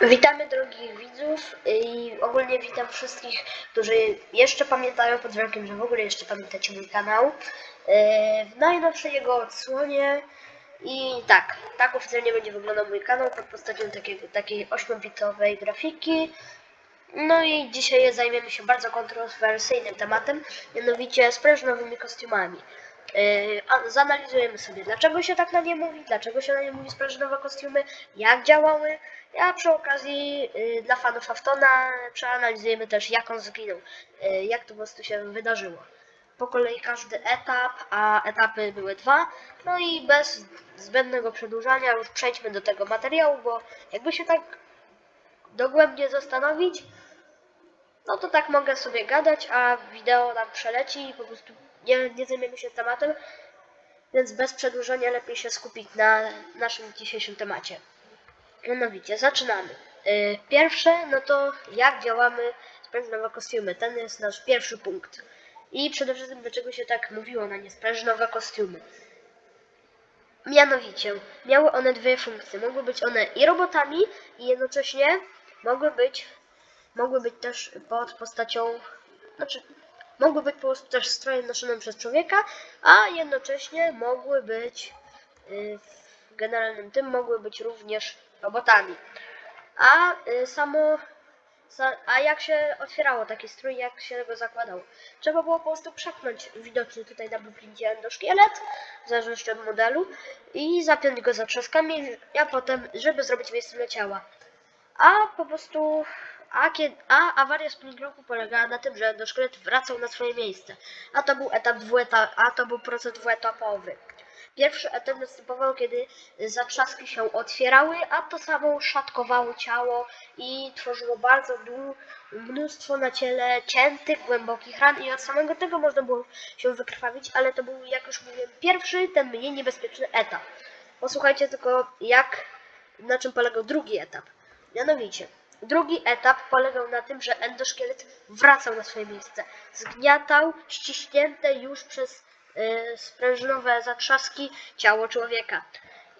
Witamy drogich widzów i ogólnie witam wszystkich, którzy jeszcze pamiętają pod warunkiem, że w ogóle jeszcze pamiętacie mój kanał. e, W najnowszej jego odsłonie i tak, tak oficjalnie będzie wyglądał mój kanał pod postacią takiego, takiej 8-bitowej grafiki. No i dzisiaj zajmiemy się bardzo kontrowersyjnym tematem, mianowicie sprężynowymi kostiumami. A- zanalizujemy sobie, dlaczego się tak na nie mówi, dlaczego się na nie mówi sprężynowe kostiumy, jak działały, a przy okazji yy, dla fanów Aftona przeanalizujemy też, jak on zginął, yy, jak to po prostu się wydarzyło. Po kolei każdy etap, a etapy były dwa, no i bez zbędnego przedłużania już przejdźmy do tego materiału, bo jakby się tak dogłębnie zastanowić, no to tak mogę sobie gadać, a wideo nam przeleci i po prostu nie, nie zajmiemy się tematem, więc bez przedłużenia lepiej się skupić na naszym dzisiejszym temacie. Mianowicie, zaczynamy. Yy, Pierwsze, no to jak działamy sprężynowe kostiumy. Ten jest nasz pierwszy punkt. I przede wszystkim, dlaczego się tak mówiło na nie sprężynowe kostiumy. Mianowicie, miały one dwie funkcje. Mogły być one i robotami, i jednocześnie mogły być mogły być też pod postacią, znaczy mogły być po prostu też strojem noszonym przez człowieka, a jednocześnie mogły być y, w generalnym tym mogły być również robotami. A y, samo sa- a jak się otwierało taki strój, jak się go zakładało? Trzeba było po prostu przepchnąć widoczny tutaj na blueprincie endoszkielet, w zależności od modelu, i zapiąć go zatrzaskami, a potem, żeby zrobić miejsce dla ciała. A po prostu. A, kiedy, a awaria Springroku polegała na tym, że endoszkielet wracał na swoje miejsce. A to był etap dwueta, a to był proces dwuetapowy. Pierwszy etap następował, kiedy zatrzaski się otwierały, a to samo szatkowało ciało i tworzyło bardzo mnóstwo na ciele ciętych, głębokich ran i od samego tego można było się wykrwawić, ale to był, jak już mówiłem, pierwszy, ten mniej niebezpieczny etap. Posłuchajcie tylko, jak, na czym polegał drugi etap. Mianowicie, drugi etap polegał na tym, że endoszkielet wracał na swoje miejsce. Zgniatał ściśnięte już przez y, sprężynowe zatrzaski ciało człowieka.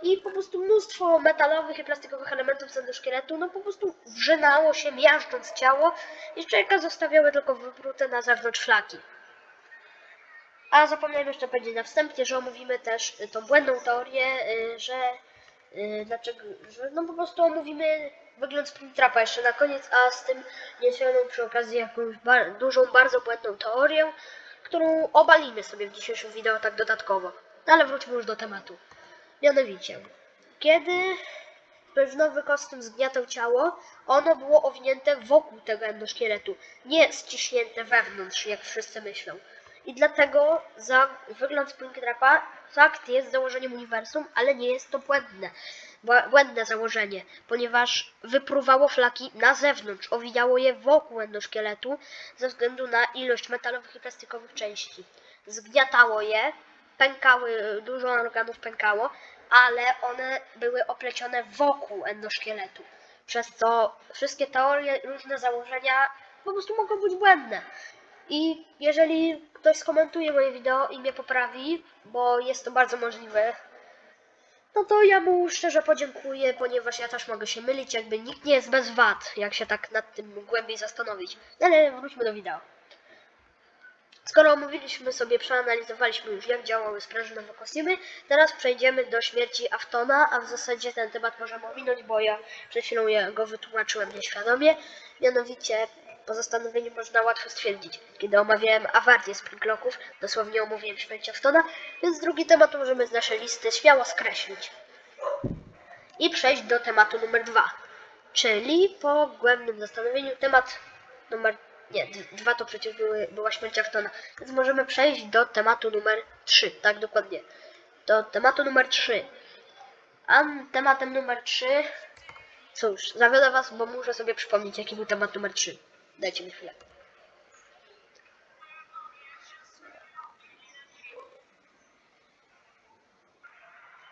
I po prostu mnóstwo metalowych i plastikowych elementów z endoszkieletu, no po prostu wrzynało się, miażdżąc ciało i człowieka zostawiały tylko wyprute na zewnątrz flaki. A zapomniałem jeszcze powiedzieć na wstępie, że omówimy też tą błędną teorię, y, że y, dlaczego, no po prostu omówimy wygląd Springtrapa jeszcze na koniec, a z tym niesioną przy okazji jakąś bar dużą, bardzo błędną teorię, którą obalimy sobie w dzisiejszym wideo tak dodatkowo. No ale wróćmy już do tematu. Mianowicie, kiedy pewnowy kostium zgniatał ciało, ono było owinięte wokół tego endoszkieletu, nie ściśnięte wewnątrz, jak wszyscy myślą. I dlatego za wygląd Springtrapa fakt jest założeniem uniwersum, ale nie jest to błędne. Błędne założenie, ponieważ wypruwało flaki na zewnątrz, owijało je wokół endoszkieletu ze względu na ilość metalowych i plastikowych części. Zgniatało je, pękały, dużo organów pękało, ale one były oplecione wokół endoszkieletu. Przez co wszystkie teorie, różne założenia po prostu mogą być błędne. I jeżeli ktoś skomentuje moje wideo i mnie poprawi, bo jest to bardzo możliwe, no to ja mu szczerze podziękuję, ponieważ ja też mogę się mylić, jakby nikt nie jest bez wad, jak się tak nad tym głębiej zastanowić. No ale wróćmy do wideo. Skoro omówiliśmy sobie, przeanalizowaliśmy już jak działały sprężynowe kostiumy, teraz przejdziemy do śmierci Aftona, a w zasadzie ten temat możemy ominąć, bo ja przed chwilą go wytłumaczyłem nieświadomie. Mianowicie po zastanowieniu można łatwo stwierdzić, kiedy omawiałem awarię Springlocków, dosłownie omówiłem Aftona, więc drugi temat możemy z naszej listy śmiało skreślić. I przejść do tematu numer dwa, czyli po głębnym zastanowieniu temat numer nie, dwa to przecież były, była śmierć Aftona. Więc możemy przejść do tematu numer 3, tak dokładnie. Do tematu numer 3. A tematem numer 3. Cóż, zawiodę was, bo muszę sobie przypomnieć, jaki był temat numer 3. Dajcie mi chwilę.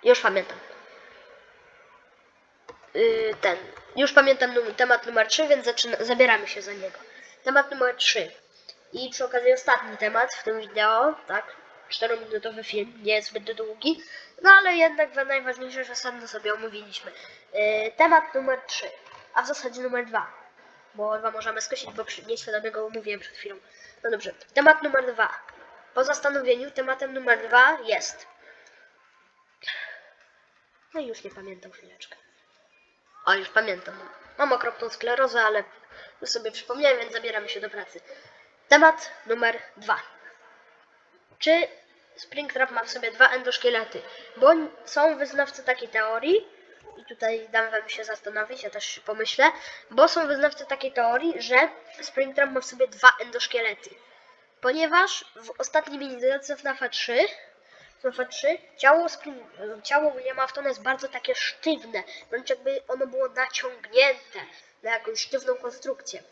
Już pamiętam. Yy, ten. Już pamiętam num- temat numer 3, więc zaczyna, zabieramy się za niego. Temat numer 3. I przy okazji ostatni temat w tym wideo, tak? 4-minutowy film, nie jest zbyt długi, no ale jednak najważniejsze zasady sobie omówiliśmy. Yy, temat numer 3. a w zasadzie numer dwa. Bo dwa możemy skosić, bo nieświadomie go mówiłem przed chwilą. No dobrze, temat numer dwa. Po zastanowieniu tematem numer dwa jest. No już nie pamiętam chwileczkę. O, już pamiętam. Mam okropną sklerozę, ale już sobie przypomniałem, więc zabieramy się do pracy. Temat numer dwa. Czy Springtrap ma w sobie dwa endoszkielety? Bo są wyznawcy takiej teorii, i tutaj dam wam się zastanowić, ja też pomyślę, bo są wyznawcy takiej teorii, że Springtrap ma w sobie dwa endoszkielety. Ponieważ w ostatniej miniaturze FNAF 3 FNAF 3 ciało, Spring, ciało Williama Aftona jest bardzo takie sztywne, wręcz jakby ono było naciągnięte na jakąś sztywną konstrukcję.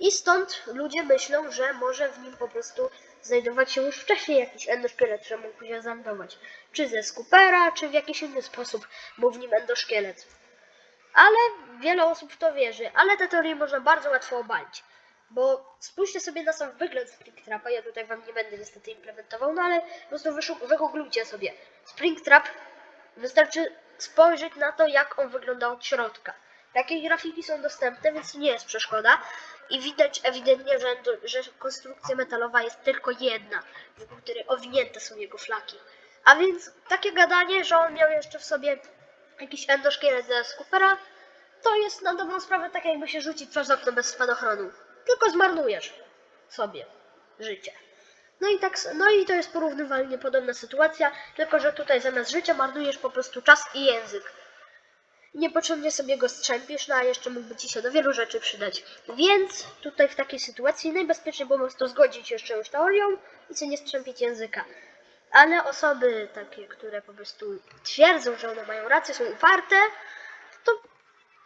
I stąd ludzie myślą, że może w nim po prostu znajdować się już wcześniej jakiś endoszkielet, że mógł się zamknąć. Czy ze skupera, czy w jakiś inny sposób był w nim endoszkielet. Ale wiele osób w to wierzy, ale tę teorię można bardzo łatwo obalić. Bo spójrzcie sobie na sam wygląd Springtrapa, ja tutaj wam nie będę niestety implementował, no ale po prostu wygooglujcie sobie. Springtrap, wystarczy spojrzeć na to, jak on wygląda od środka. Takie grafiki są dostępne, więc nie jest przeszkoda. I widać ewidentnie, że, że konstrukcja metalowa jest tylko jedna, wokół której owinięte są jego flaki. A więc takie gadanie, że on miał jeszcze w sobie jakiś endoszkielet ze Scoopera, to jest na dobrą sprawę tak jakby się rzucić przez okno bez spadochronu. Tylko zmarnujesz sobie życie. No i tak, no i to jest porównywalnie podobna sytuacja, tylko że tutaj zamiast życia marnujesz po prostu czas i język. Niepotrzebnie sobie go strzępisz, no a jeszcze mógłby ci się do wielu rzeczy przydać. Więc tutaj w takiej sytuacji najbezpieczniej po prostu zgodzić się z czyjąś teorią i sobie nie strzępić języka. Ale osoby takie, które po prostu twierdzą, że one mają rację, są uparte, to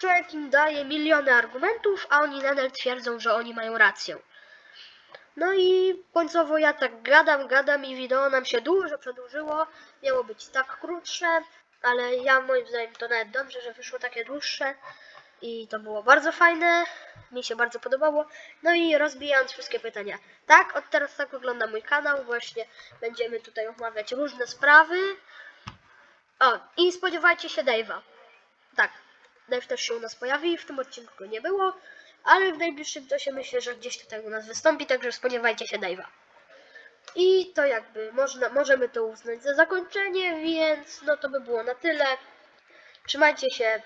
człowiek im daje miliony argumentów, a oni nadal twierdzą, że oni mają rację. No i końcowo ja tak gadam, gadam i wideo nam się dużo przedłużyło. Miało być tak krótsze, ale ja moim zdaniem to nawet dobrze, że wyszło takie dłuższe. I to było bardzo fajne, mi się bardzo podobało. No i rozbijając wszystkie pytania. Tak, od teraz tak wygląda mój kanał. Właśnie będziemy tutaj omawiać różne sprawy. O, i spodziewajcie się Dave'a. Tak, Dave też się u nas pojawi, w tym odcinku nie było, ale w najbliższym czasie myślę, że gdzieś tutaj u nas wystąpi, także spodziewajcie się Dave'a. I to jakby można, możemy to uznać za zakończenie, więc no to by było na tyle. Trzymajcie się,